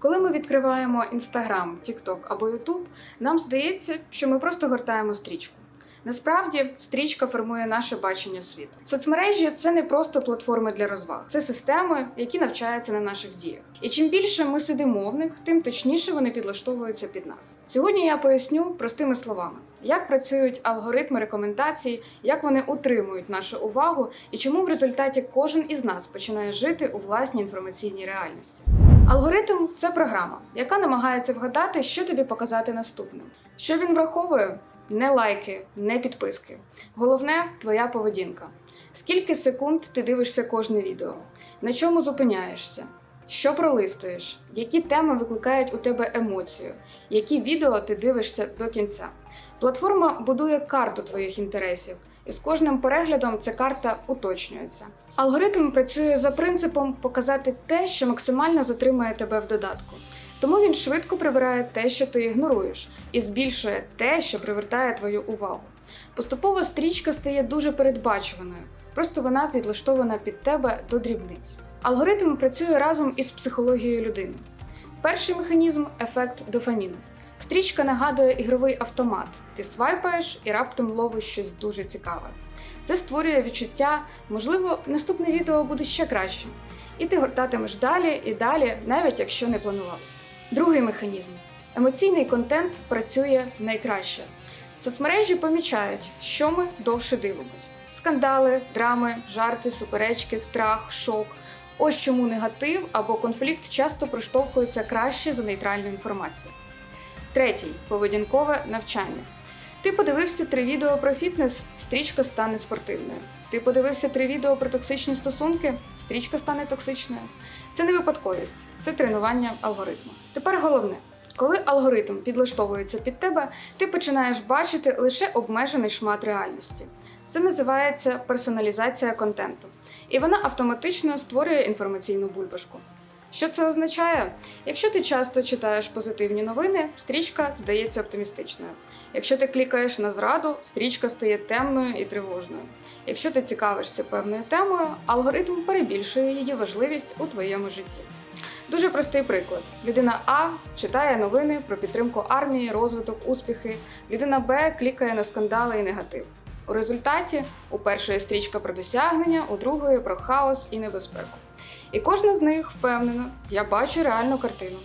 Коли ми відкриваємо Instagram, TikTok або YouTube, нам здається, що ми просто гортаємо стрічку. Насправді, стрічка формує наше бачення світу. Соцмережі це не просто платформи для розваг, це системи, які навчаються на наших діях. І чим більше ми сидимо в них, тим точніше вони підлаштовуються під нас. Сьогодні я поясню простими словами, як працюють алгоритми рекомендацій, як вони утримують нашу увагу і чому в результаті кожен із нас починає жити у власній інформаційній реальності. Алгоритм це програма, яка намагається вгадати, що тобі показати наступним. Що він враховує? Не лайки, не підписки. Головне твоя поведінка. Скільки секунд ти дивишся кожне відео? На чому зупиняєшся? Що пролистуєш? Які теми викликають у тебе емоцію? Які відео ти дивишся до кінця? Платформа будує карту твоїх інтересів, і з кожним переглядом ця карта уточнюється. Алгоритм працює за принципом показати те, що максимально затримує тебе в додатку. Тому він швидко прибирає те, що ти ігноруєш, і збільшує те, що привертає твою увагу. Поступово стрічка стає дуже передбачуваною, просто вона підлаштована під тебе до дрібниць. Алгоритм працює разом із психологією людини. Перший механізм ефект дофаміну. Стрічка нагадує ігровий автомат. Ти свайпаєш і раптом ловиш щось дуже цікаве. Це створює відчуття, можливо, наступне відео буде ще кращим. І ти гортатимеш далі і далі, навіть якщо не планував. Другий механізм емоційний контент працює найкраще. Соцмережі помічають, що ми довше дивимось: скандали, драми, жарти, суперечки, страх, шок. Ось чому негатив або конфлікт часто проштовхується краще за нейтральну інформацію. Третій поведінкове навчання. Ти подивився три відео про фітнес, стрічка стане спортивною. Ти подивився три відео про токсичні стосунки, стрічка стане токсичною. Це не випадковість, це тренування алгоритму. Тепер головне, коли алгоритм підлаштовується під тебе, ти починаєш бачити лише обмежений шмат реальності. Це називається персоналізація контенту, і вона автоматично створює інформаційну бульбашку. Що це означає? Якщо ти часто читаєш позитивні новини, стрічка здається оптимістичною. Якщо ти клікаєш на зраду, стрічка стає темною і тривожною. Якщо ти цікавишся певною темою, алгоритм перебільшує її важливість у твоєму житті. Дуже простий приклад: людина А читає новини про підтримку армії, розвиток, успіхи. Людина Б клікає на скандали і негатив. У результаті у першої стрічка про досягнення, у другої про хаос і небезпеку. І кожна з них впевнена, я бачу реальну картину.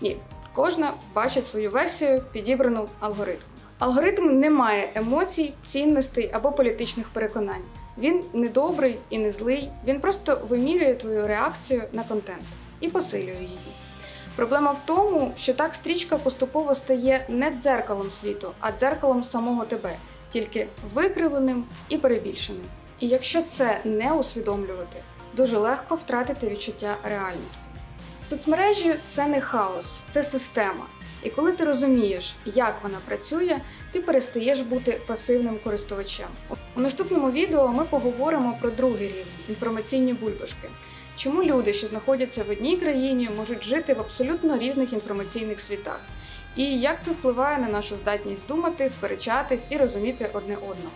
Ні, кожна бачить свою версію, підібрану алгоритмом. Алгоритм не має емоцій, цінностей або політичних переконань. Він не добрий і не злий, він просто вимірює твою реакцію на контент і посилює її. Проблема в тому, що так стрічка поступово стає не дзеркалом світу, а дзеркалом самого тебе, тільки викривленим і перебільшеним. І якщо це не усвідомлювати, дуже легко втратити відчуття реальності. Соцмережі це не хаос, це система. І коли ти розумієш, як вона працює, ти перестаєш бути пасивним користувачем. У наступному відео ми поговоримо про другий рівень інформаційні бульбашки. Чому люди, що знаходяться в одній країні, можуть жити в абсолютно різних інформаційних світах? І як це впливає на нашу здатність думати, сперечатись і розуміти одне одного?